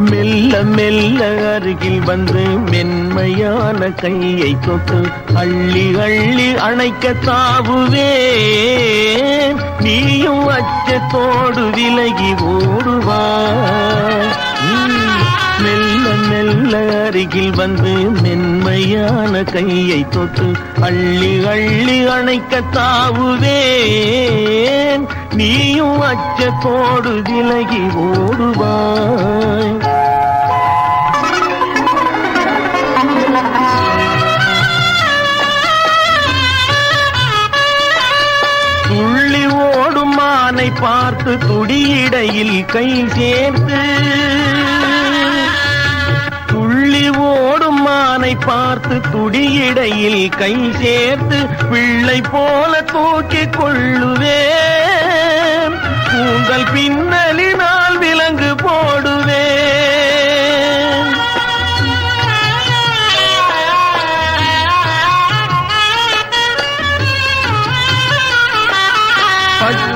மெல்ல மெல்ல அருகில் வந்து மென்மையான கையை தொட்டு அள்ளி அள்ளி அணைக்க தாவுவே நீயும் அச்சத்தோடு விலகி ஓடுவாய் மெல்ல மெல்ல அருகில் வந்து மென்மையான கையை தொட்டு அள்ளி அள்ளி அணைக்க தாவுவேன் நீயும் அச்சத்தோடு விலகி ஓடுவாய். பார்த்து துடியிடையில் கை சேர்த்து துள்ளி ஓடும் மானை பார்த்து துடியிடையில் கை சேர்த்து பிள்ளை போல தூக்கிக் கொள்ளுவே.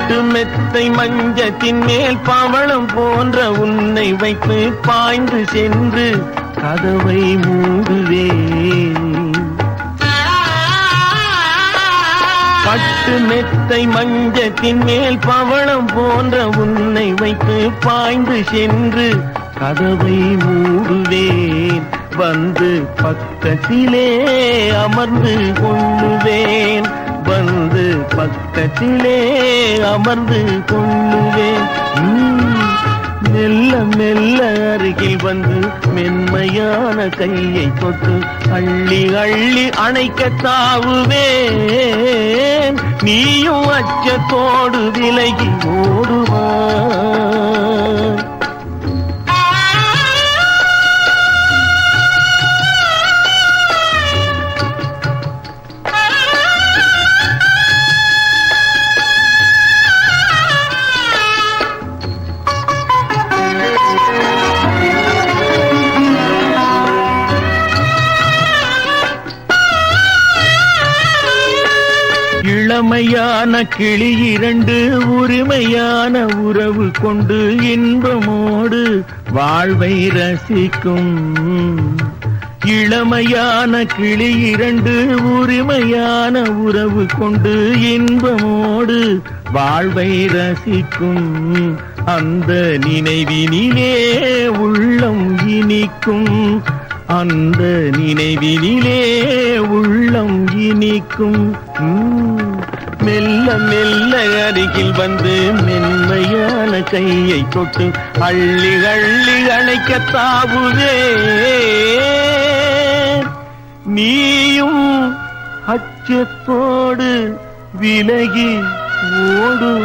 பட்டு மெத்தை மஞ்சத்தின் மேல் பவளம் போன்ற உன்னை வைத்து பாய்ந்து சென்று கதவை மூடுவேன் பட்டு மெத்தை மஞ்சத்தின் மேல் பவளம் போன்ற உன்னை வைத்து பாய்ந்து சென்று கதவை மூடுவேன். வந்து பக்கத்திலே அமர்ந்து கொள்ளுவேன். பக்கத்திலே அமர்ந்து கொள்ளுவேன். மெல்ல மெல்ல அருகில் வந்து மென்மையான கையை தொட்டு அள்ளி அள்ளி அணைக்க தாவுவேன் நீயும் அச்சத்தோடு விலகி ஓடுவாய் இளமையான கிளி இரண்டு உரிமையான உறவு கொண்டு இன்பமோடு வாழ்வை ரசிக்கும். இளமையான கிளி இரண்டு உரிமையான உறவு கொண்டு இன்பமோடு வாழ்வை ரசிக்கும். அந்த நினைவினிலே உள்ளம் இனிக்கும். அந்த நினைவினிலே உள்ளம் இனிக்கும். மெல்ல மெல்ல அருகில் வந்து மென்மையான கையை தொட்டு அள்ளி அள்ளி அணைக்க தாவுவே நீயும் அச்சத்தோடு விலகி ஓடுவாய்